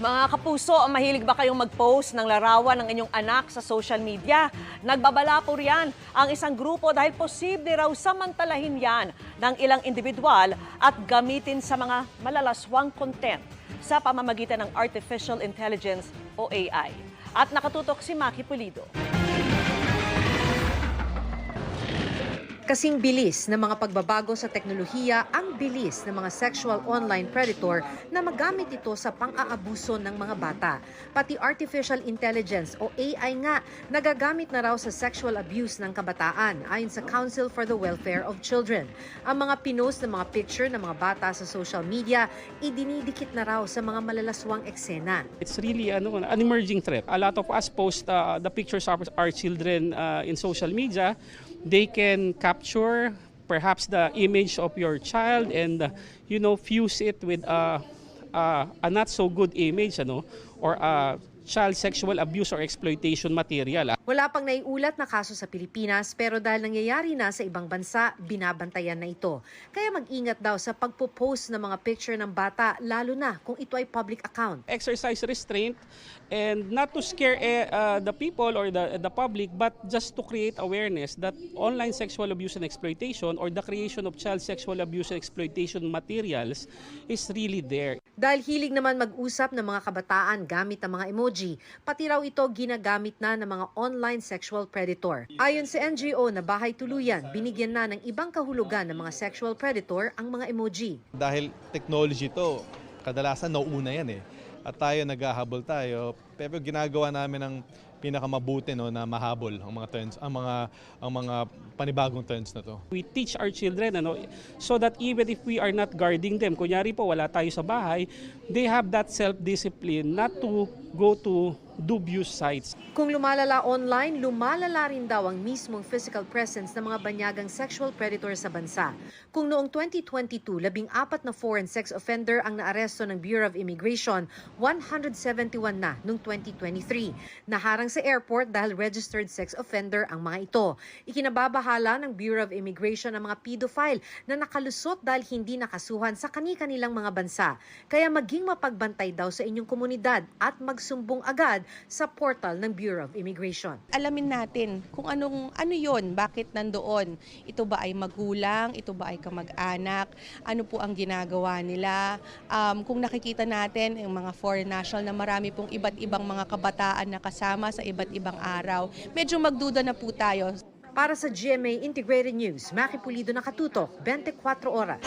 Mga kapuso, mahilig ba kayong mag-post ng larawan ng inyong anak sa social media? Nagbabala po riyan ang isang grupo dahil posible raw samantalahin yan ng ilang individual at gamitin sa mga malalaswang content sa pamamagitan ng Artificial Intelligence o AI. At nakatutok si Maki Pulido. Kasing bilis ng mga pagbabago sa teknolohiya ang bilis ng mga sexual online predator na magamit ito sa pang-aabuso ng mga bata. Pati artificial intelligence o AI nga nagagamit na raw sa sexual abuse ng kabataan ayon sa Council for the Welfare of Children. Ang mga pinost ng mga picture ng mga bata sa social media idinidikit na raw sa mga malalaswang eksena. It's really ano, an emerging threat. A lot of us post uh, the pictures of our children uh, in social media. They can capture perhaps the image of your child and uh, you know fuse it with a, a, a not so good image ano or a child sexual abuse or exploitation material. Wala pang naiulat na kaso sa Pilipinas pero dahil nangyayari na sa ibang bansa, binabantayan na ito. Kaya mag-ingat daw sa pagpo-post ng mga picture ng bata lalo na kung ito ay public account. exercise restraint and not to scare eh, uh, the people or the, the public but just to create awareness that online sexual abuse and exploitation or the creation of child sexual abuse and exploitation materials is really there. Dahil hilig naman mag-usap ng mga kabataan gamit ang mga emoji, pati raw ito ginagamit na ng mga online sexual predator. Ayon sa NGO na Bahay Tuluyan, binigyan na ng ibang kahulugan ng mga sexual predator ang mga emoji. dahil technology to, kadalasan nauuna yan eh. At tayo naghahabol tayo, pero ginagawa namin ang pinakamabuti no na mahabol ang mga trends, ang mga ang mga panibagong trends na to. We teach our children ano, so that even if we are not guarding them, kunyari po wala tayo sa bahay, they have that self-discipline not to go to dubious sites. Kung lumalala online, lumalala rin daw ang mismong physical presence ng mga banyagang sexual predator sa bansa. Kung noong 2022, labing apat na foreign sex offender ang naaresto ng Bureau of Immigration, 171 na noong 2023. Naharang sa airport dahil registered sex offender ang mga ito. Ikinababahala ng Bureau of Immigration ang mga pedophile na nakalusot dahil hindi nakasuhan sa kani-kanilang mga bansa. Kaya maging mapagbantay daw sa inyong komunidad at magsumbong agad sa portal ng Bureau of Immigration. alamin natin kung anong ano yon, bakit nandoon. Ito ba ay magulang, ito ba ay kamag-anak, ano po ang ginagawa nila. Um, kung nakikita natin yung mga foreign national na marami pong iba't ibang mga kabataan na kasama sa iba't ibang araw, medyo magduda na po tayo. Para sa GMA Integrated News, Maki Pulido nakatutok, 24 oras.